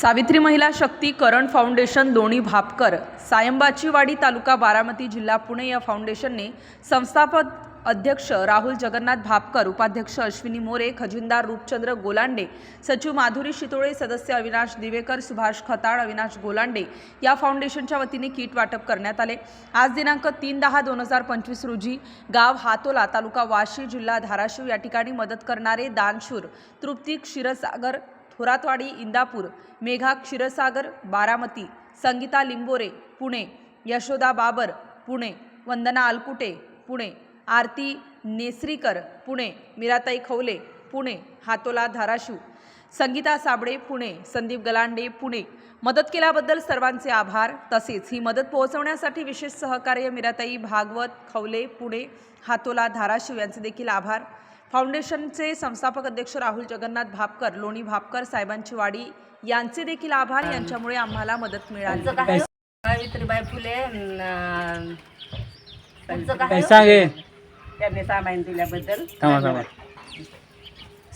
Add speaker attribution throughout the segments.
Speaker 1: सावित्री महिला शक्ती करण फाउंडेशन दोणी भापकर सायंबाचीवाडी तालुका बारामती जिल्हा पुणे या फाउंडेशनने संस्थापक अध्यक्ष राहुल जगन्नाथ भापकर उपाध्यक्ष अश्विनी मोरे खजिनदार रूपचंद्र गोलांडे सचिव माधुरी शितोळे सदस्य अविनाश दिवेकर सुभाष खताळ अविनाश गोलांडे या फाउंडेशनच्या वतीने किट वाटप करण्यात आले. आज दिनांक तीन दहा दोन हजार पंचवीस रोजी गाव हातोला तालुका वाशी जिल्हा धाराशिव या ठिकाणी मदत करणारे दानशूर तृप्ती क्षीरसागर थोरातवाडी इंदापूर मेघा क्षीरसागर बारामती संगीता लिंबोरे पुणे यशोदा बाबर पुणे वंदना अलकुटे पुणे आरती नेसरीकर पुणे मिराताई खवले पुणे हातोला धाराशिव संगीता साबळे पुणे. संदीप गलांडे पुणे. मदत केल्याबद्दल सर्वांचे आभार. तसेच ही मदत पोहोचवण्यासाठी विशेष सहकार्य मीराताई भागवत खवले पुणे हातोला धाराशिव यांचे देखील आभार. फाउंडेशनचे संस्थापक अध्यक्ष राहुल जगन्नाथ भापकर लोणी भापकर साहेबांची वाडी यांचे देखील आभार. यांच्यामुळे आम्हाला मदत मिळाली.
Speaker 2: सावित्रीबाई फुले त्यांनी सामान दिल्याबद्दल.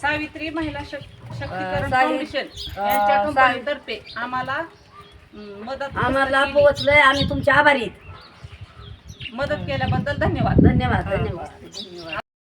Speaker 3: सावित्री महिला शक- शक्तीकरण
Speaker 2: अं, सावि-
Speaker 3: फाउंडेशन
Speaker 2: अं,
Speaker 3: यांच्या
Speaker 2: सावि-
Speaker 3: कंपनीतर्फे आम्हाला अं, मदत
Speaker 2: आम्हाला
Speaker 3: केली.
Speaker 2: पोहोचलंय. आम्ही तुमचे आभारी आहेत.
Speaker 3: मदत केल्याबद्दल धन्यवाद.
Speaker 2: धन्यवाद धन्यवाद.